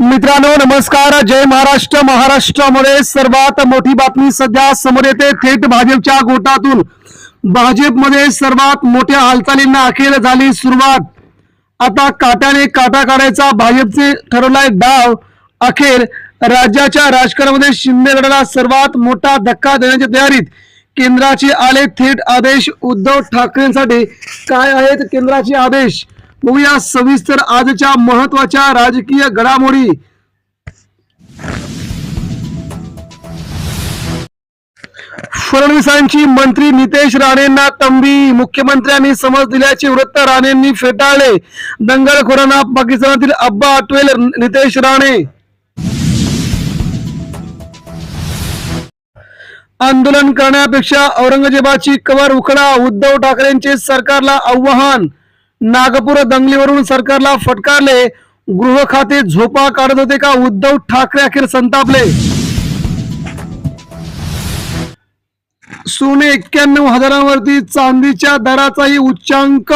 मित्रांनो नमस्कार. जय महाराष्ट्र. महाराष्ट्रामध्ये सर्वात मोठी बातमी सध्या समोर येते. थेट भाजपच्या गोटातून. भाजपमध्ये सर्वात मोठ्या हालचालींना अखेर झाली सुरुवात. आता काट्याने काटा काढायचा भाजपचे ठरवलाय डाव. अखेर राज्याच्या राजकारणामध्ये शिंदेगडाला सर्वात मोठा धक्का देण्याच्या तयारीत केंद्राचे आले थेट आदेश. उद्धव ठाकरेंसाठी काय आहेत केंद्राचे आदेश? बघूया सविस्तर आजच्या महत्त्वाच्या राजकीय घडामोडी. फडणवीसांची मंत्री नितेश राणेंना तंबी मुख्यमंत्र्यांनी समज दिल्याचे वृत्त राणेंनी फेटाळले. दंगलखोरांना पाकिस्तानातील अब्बा आठवेल नितेश राणे. आंदोलन करण्यापेक्षा औरंगजेबाची कवर उखडा उद्धव ठाकरेंचे सरकारला आव्हान. नागपूर दंगलीवरून सरकारला फटकारले. गृह खाते झोपा काढत होते का उद्धव ठाकरे अखेर संतापले? सोने एक्क्याण्णव हजारांवरती चांदीच्या दराचाही उच्चांक.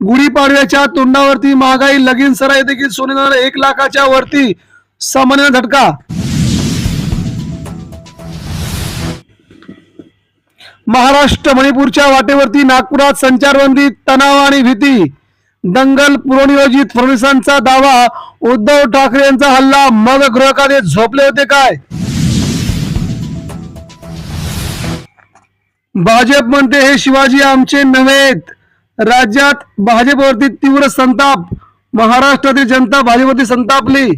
गुढीपाडव्याच्या तोंडावरती महागाई लगीन सराई देखील सोने एक लाखाच्या वरती. सामान्य झटका. महाराष्ट्र मणिपूरच्या वाटेवरती नागपुरात संचारबंदी तणाव आणि भीती. दंगल पूर्वनियोजित फडणवीसांचा दावा उद्धव ठाकरे यांचा हल्ला मग गृहकार्य झोपले होते काय? भाजप म्हणते हे शिवाजी आमचे नव्हेत. राज्यात भाजपवरती तीव्र संताप. महाराष्ट्रातील जनता भाजपवरती संतापली.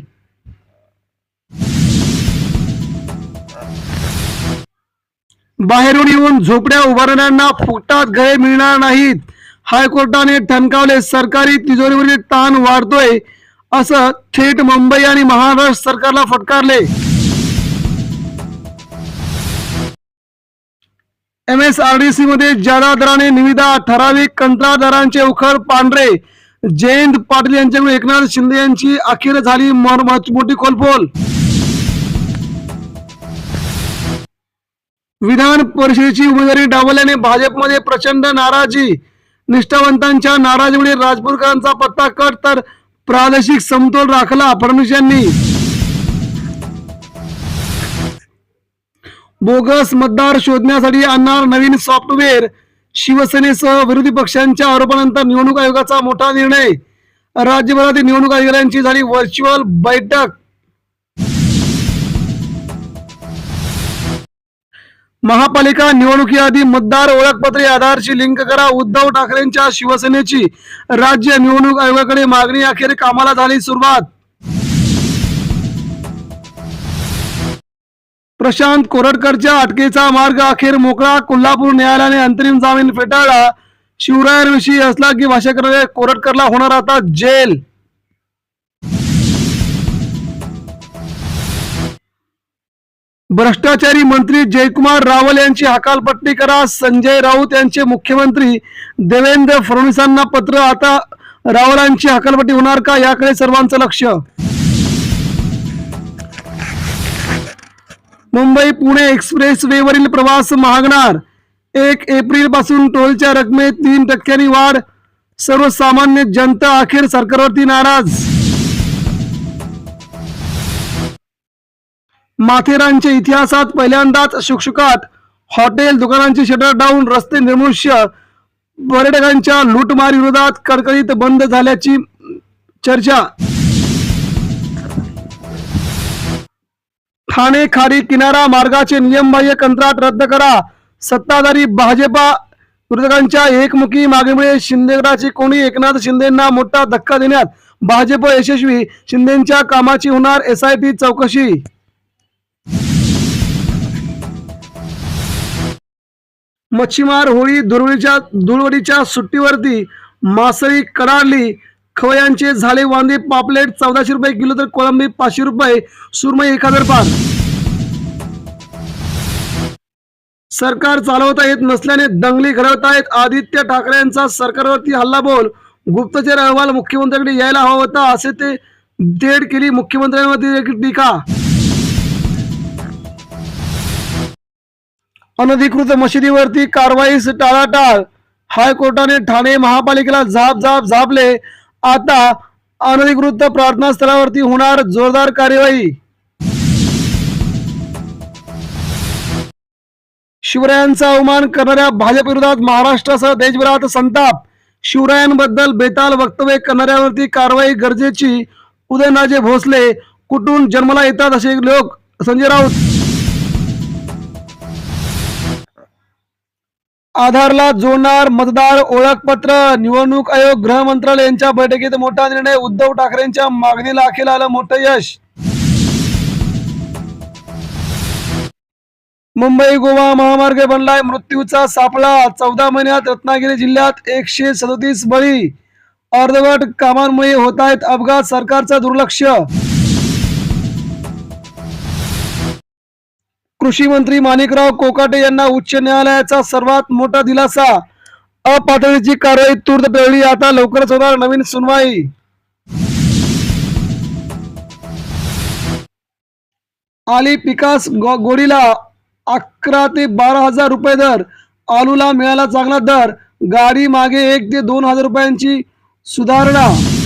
बाहेरून येऊन झोपड्या उभारणाऱ्यांना फुकटात घरे मिळणार नाहीत. हायकोर्टाने ठणकावले सरकारी तिजोरीवरील ताण वाढतोय असं थेट मुंबई आणि महाराष्ट्र सरकारला फटकारले. M S R D C मध्ये जादा दराने निविदा ठराविक कंत्राटदारांचे उखळ पांढरे. जयंत पाटील यांच्याकडून एकनाथ शिंदे यांची अखेर झाली मोठी खोलपोल. विधान परिषदेची उमेदवारी डावल्याने भाजपमध्ये प्रचंड नाराजी. निष्ठावंतांच्या नाराजीमुळे राजपूरकरांचा पत्ता कट तर प्रादेशिक समतोल राखला फडणवीस यांनी बोगस मतदार शोधण्यासाठी आणणार नवीन सॉफ्टवेअर. शिवसेनेसह विरोधी पक्षांच्या आरोपानंतर निवडणूक आयोगाचा मोठा निर्णय. राज्यभरातील निवडणूक अधिकाऱ्यांची झाली व्हर्च्युअल बैठक. महापालिका निवडणुकीआधी मतदार ओळखपत्रे आधारशी लिंक करा. उद्धव ठाकरेंच्या शिवसेनेची राज्य निवडणूक आयोगाकडे मागणी अखेर कामाला झाली सुरुवात. प्रशांत कोरटकरच्या अटकेचा मार्ग अखेर मोकळा. कोल्हापूर न्यायालयाने अंतरिम जामीन फेटाळला. शिवरायांविषयी असला की भाषा करणाऱ्या कोरटकरला होणार आता जेल. भ्रष्टाचारी मंत्री जयकुमार रावल यांची हकालपट्टी करा. संजय राऊत यांचे मुख्यमंत्री देवेंद्र फडणवीसांना पत्र. आता रावलांची हकालपट्टी होणार का? याकडे सर्वांचं लक्ष. मुंबई पुणे एक्सप्रेस वेवरील प्रवास महागणार. एक एप्रिलपासून टोलच्या रकमेत तीन टक्क्यांनी वाढ. सर्वसामान्य जनता अखेर सरकारवरती नाराज. माथेरानच्या इतिहासात पहिल्यांदाच शुकशुकाट हॉटेल दुकानांची शटर डाऊन रस्ते निर्मुष्य पर्यटकांच्या लूटमारी विरोधात कडकडीत बंद झाल्याची चर्चा. ठाणे खाडी किनारा मार्गाचे नियमबाह्य कंत्राट रद्द करा. सत्ताधारी भाजपा विरोधकांच्या एकमुखी मागणीमुळे शिंदेगडाची कोणी एकनाथ शिंदेना मोठा धक्का देण्यात भाजप यशस्वी शिंदेच्या कामाची होणार एसआयटी चौकशी. मच्छीमार होळी दुर्वडीच्या धुळवडीच्या सुट्टीवरती मासळी कडाडली. खवयांचे झाले वांदे पापलेट चौदाशे रुपये किलो तर कोळंबी पाचशे रुपये सुरमई एक हजार पाच. सरकार चालवता येत नसल्याने दंगली घडवत आहेत आदित्य ठाकरे यांचा सरकारवरती हल्ला बोल गुप्तचर अहवाल मुख्यमंत्र्यांकडे यायला हवा होता असे ते देड केली मुख्यमंत्र्यांवरती देखील टीका. अनधिकृत मशिदीवरती कारवाईस टाळाटाळ. हायकोर्टाने ठाणे महापालिकेला झाप झाप झापले आता अनधिकृत प्रार्थनास्थळावरती होणार जोरदार कार्यवाही. शिवरायांचा अवमान करणाऱ्या भाजप विरोधात महाराष्ट्रासह देशभरात संताप. शिवरायांबद्दल बेताल वक्तव्य करणाऱ्यावरती कारवाई गरजेची. उदयनराजे भोसले कुठून जन्माला येतात असे लोक? संजय राऊत. आधारला जोडणार मतदार ओळखपत्र. निवडणूक आयोग गृह मंत्रालय यांच्या बैठकीत मोठा निर्णय उद्धव ठाकरेंच्या मागणीला अखेर आलं मोठं यश. मुंबई गोवा महामार्ग बनलाय मृत्यूचा सापळा. चौदा महिन्यात रत्नागिरी जिल्ह्यात एकशे सदोतीस बळी. अर्धवट कामांमुळे होत आहेत अपघात सरकारचं दुर्लक्ष. कृषी मंत्री माणिकराव कोकाटे यांना उच्च न्यायालयाचा सर्वात मोठा दिलासा. अपातळीची कारवाई तूर्त टळली आता लवकरच होणार नवीन सुनवाई. आली पिकास गो- गोडीला अकरा ते बारा हजार रुपये दर आलूला मिळाला चांगला दर गाडी मागे एक ते दोन हजार रुपयांची सुधारणा.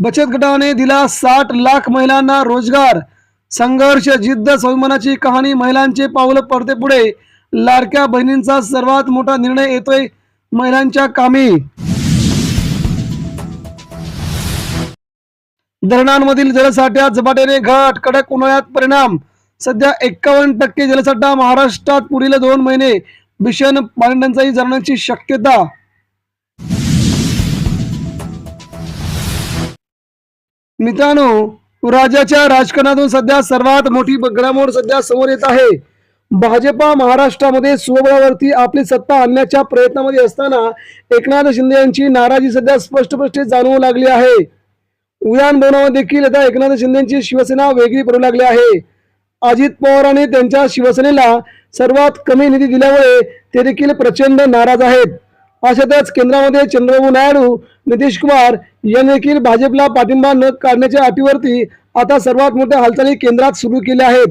बचत गटाने दिला साठ लाख महिलांना रोजगार. संघर्ष जिद्द स्वाभिमानाची कहाणी महिलांचे पावलं पडते पुढे. लाडक्या बहिणींचा सर्वात मोठा निर्णय येतोय महिलांच्या कामी. धरणांमधील जलसाठ्यात झपाट्याने घट कडक उन्हाळ्यात परिणाम. सध्या एक्कावन्न टक्के जलसाठा महाराष्ट्रात पुढील दोन महिने. भीषण पाणीटंचाई जाण्याची शक्यता. मित्रांनो राज्याच्या राजकारणातून सध्या सर्वात मोठी घडामोड सध्या समोर येत आहे. भाजपा महाराष्ट्रामध्ये स्वबळावरती आपली सत्ता आणण्याच्या प्रयत्नामध्ये असताना एकनाथ शिंदे यांची नाराजी सध्या स्पष्टपष्ट जाणवू लागली आहे. उद्यान देखील आता एकनाथ शिंदेची शिवसेना वेगळी पडू लागली आहे. अजित पवारांनी त्यांच्या शिवसेनेला सर्वात कमी निधी दिल्यामुळे ते देखील प्रचंड नाराज आहेत. अशातच केंद्रामध्ये चंद्रबाबू नायडू नितीश कुमार यांनी देखील भाजपला पाठिंबा न काढण्याच्या अटीवरती आता सर्वात मोठ्या हालचाली केंद्रात सुरू केल्या आहेत.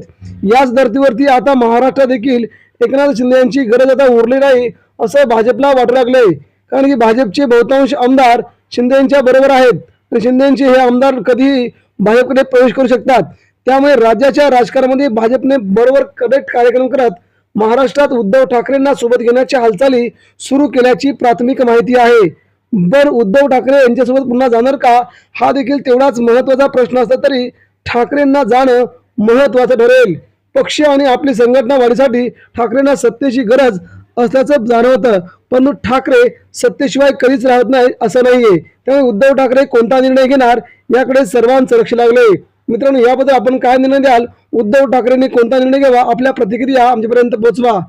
याच धर्तीवरती आता महाराष्ट्रात देखील एकनाथ शिंदे यांची गरज आता उरली नाही असं भाजपला वाटू लागलंय. कारण की भाजपचे बहुतांश आमदार शिंदे यांच्या बरोबर आहेत. आणि शिंदेचे हे आमदार कधीही भाजपकडे प्रवेश करू शकतात. त्यामुळे राज्याच्या राजकारणामध्ये भाजपने बरोबर करेक्ट कार्यक्रम करत महाराष्ट्रात उद्धव ठाकरेंना सोबत घेण्याच्या हालचाली सुरू केल्याची प्राथमिक माहिती आहे. बर उद्धव ठाकरे यांच्यासोबत पुन्हा जाणार का? हा देखील तेवढाच महत्त्वाचा प्रश्न असला तरी ठाकरेंना जाणं महत्वाचं ठरेल. पक्ष आणि आपली संघटना वाढीसाठी ठाकरेंना सत्तेची गरज असल्याचं जाणवतं. परंतु ठाकरे सत्तेशिवाय कधीच राहत नाही असं नाहीये. त्यामुळे उद्धव ठाकरे कोणता निर्णय घेणार? याकडे सर्वांचं लक्ष लागले मित्रांनो याबद्दल आपण काय निर्णय द्याल? उद्धव ठाकरेंनी कोणता निर्णय घ्यावा? आपल्या प्रतिक्रिया आमच्यापर्यंत पोहोचवा.